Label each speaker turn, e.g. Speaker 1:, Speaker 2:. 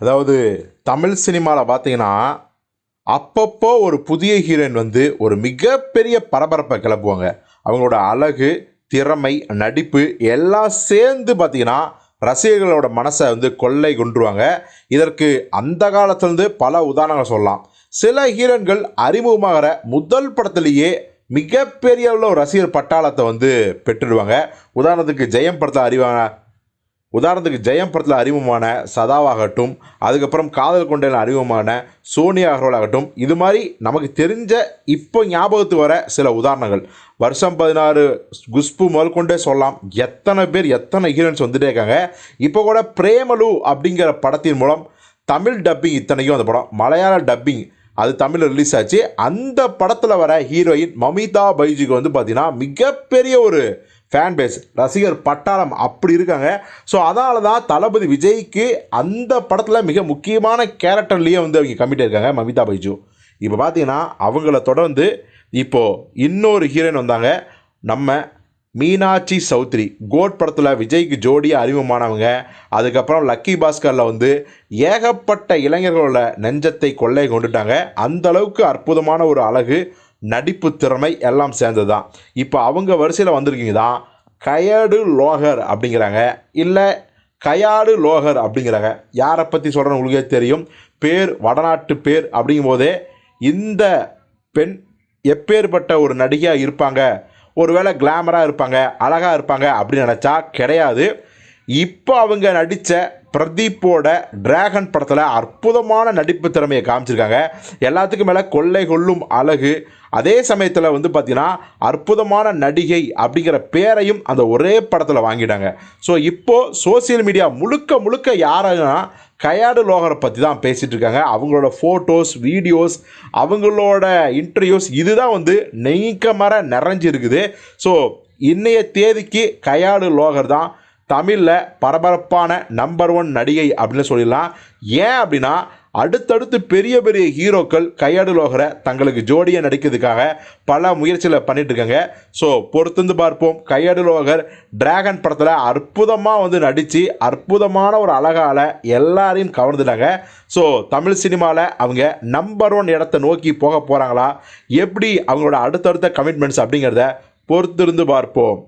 Speaker 1: அதாவது தமிழ் சினிமாவில் பார்த்தீங்கன்னா அப்பப்போ ஒரு புதிய ஹீரோயின் வந்து ஒரு மிகப்பெரிய பரபரப்பை கிளப்புவாங்க. அவங்களோட அழகு திறமை நடிப்பு எல்லாம் சேர்ந்து பார்த்தீங்கன்னா ரசிகர்களோட மனசை வந்து கொள்ளை கொண்டுருவாங்க இதற்கு அந்த காலத்துலேருந்து பல உதாரணங்கள் சொல்லலாம். சில ஹீரோன்கள் அறிமுகமாகிற முதல் படத்துலேயே மிகப்பெரிய அளவுல ஒரு ரசிகர் பட்டாளத்தை வந்து பெற்றுடுவாங்க. உதாரணத்துக்கு ஜெயம் படத்தில் அறிவாங்க உதாரணத்துக்கு ஜெயம் படத்தில் அறிமுகமான சதாவாகட்டும் அதுக்கப்புறம் காதல் கொண்டையில் அறிமுகமான சோனியா அகர்வால் ஆகட்டும் இது மாதிரி நமக்கு தெரிஞ்ச இப்போ ஞாபகத்துக்கு வர சில உதாரணங்கள். வருஷம் பதினாறு குஷ்பு முதல் கொண்டே சொல்லலாம். எத்தனை பேர் எத்தனை ஹீரோயின்ஸ் வந்துட்டே இருக்காங்க. இப்போ கூட பிரேமலு அப்படிங்கிற படத்தின் மூலம் தமிழ் டப்பிங் இத்தனைக்கும் அந்த படம். மலையாள டப்பிங் அது தமிழில் ரிலீஸ் ஆச்சு. அந்த படத்தில் வர ஹீரோயின் மமிதா பைஜிக்கு வந்து பார்த்திங்கன்னா மிகப்பெரிய ஒரு ஃபேன் பேஸ் ரசிகர் பட்டாளம் அப்படி இருக்காங்க. ஸோ அதனால தான் தளபதி விஜய்க்கு அந்த படத்தில் மிக முக்கியமான கேரக்டர்லேயே வந்து அவங்க கம்மிட்டு இருக்காங்க மமிதா பைஜு. இப்போ பார்த்தீங்கன்னா அவங்கள தொடர்ந்து இப்போது இன்னொரு ஹீரோயின் வந்தாங்க. நம்ம மீனாட்சி சௌத்ரி. கோட் படத்தில் விஜய்க்கு ஜோடியாக அறிமுகமானவங்க. அதுக்கப்புறம் லக்கி பாஸ்கரில் வந்து ஏகப்பட்ட இளைஞர்களோட நெஞ்சத்தை கொள்ளை கொண்டுட்டாங்க. அந்த அளவுக்கு அற்புதமான ஒரு அழகு. நடிப்பு திறமை எல்லாம் சேர்ந்தது தான் இப்போ அவங்க வரிசையில் வந்திருக்கீங்க தான் கயடு லோகர் அப்படிங்கிறாங்க. இல்லை கயாடு லோகர் அப்படிங்கிறாங்க. யாரை பற்றி சொல்கிறேன்னு உங்களுக்கே தெரியும். பேர் வடநாட்டு பேர் அப்படிங்கும்போதே இந்த பெண் எப்பேற்பட்ட ஒரு நடிகையாக இருப்பாங்க? ஒருவேளை கிளாமராக இருப்பாங்க அழகாக இருப்பாங்க அப்படின்னு நினச்சா கிடையாது. இப்போ அவங்க நடித்த பிரதீப்போட டிராகன் படத்தில் அற்புதமான நடிப்பு திறமையை காமிச்சிருக்காங்க. எல்லாத்துக்கும் மேலே கொள்ளை கொள்ளும் அழகு. அதே சமயத்தில் வந்து பார்த்திங்கன்னா அற்புதமான நடிகை அப்படிங்கிற பேரையும் அந்த ஒரே படத்தில் வாங்கிட்டாங்க. ஸோ இப்போது சோசியல் மீடியா முழுக்க முழுக்க யாருன்னா கயாடு லோகரை பற்றி தான் பேசிகிட்டு இருக்காங்க. அவங்களோட ஃபோட்டோஸ் வீடியோஸ் அவங்களோட இன்டர்வியூஸ் இதுதான் வந்து நெய்க்க மர நிறைஞ்சு இருக்குது ஸோ இன்றைய தேதிக்கு கயாடு லோகர் தான் தமிழில் பரபரப்பான நம்பர் ஒன் நடிகை அப்படின்னு சொல்லிடலாம். ஏன் அப்படின்னா அடுத்தடுத்து பெரிய பெரிய ஹீரோக்கள் கையடுலோகரை தங்களுக்கு ஜோடியாக நடிக்கிறதுக்காக பல முயற்சிகளை பண்ணிட்டு இருக்காங்க ஸோ பொறுத்திருந்து பார்ப்போம். கையடுலோகர் டிராகன் படத்தில் அற்புதமாக வந்து நடித்து அற்புதமான ஒரு அழகால் எல்லாரையும் கவர்ந்துட்டாங்க. ஸோ தமிழ் சினிமாவில் அவங்க நம்பர் ஒன் இடத்தை நோக்கி போக போகிறாங்களா எப்படி அவங்களோட அடுத்தடுத்த கமிட்மெண்ட்ஸ் அப்படிங்கிறத பொறுத்திருந்து பார்ப்போம்.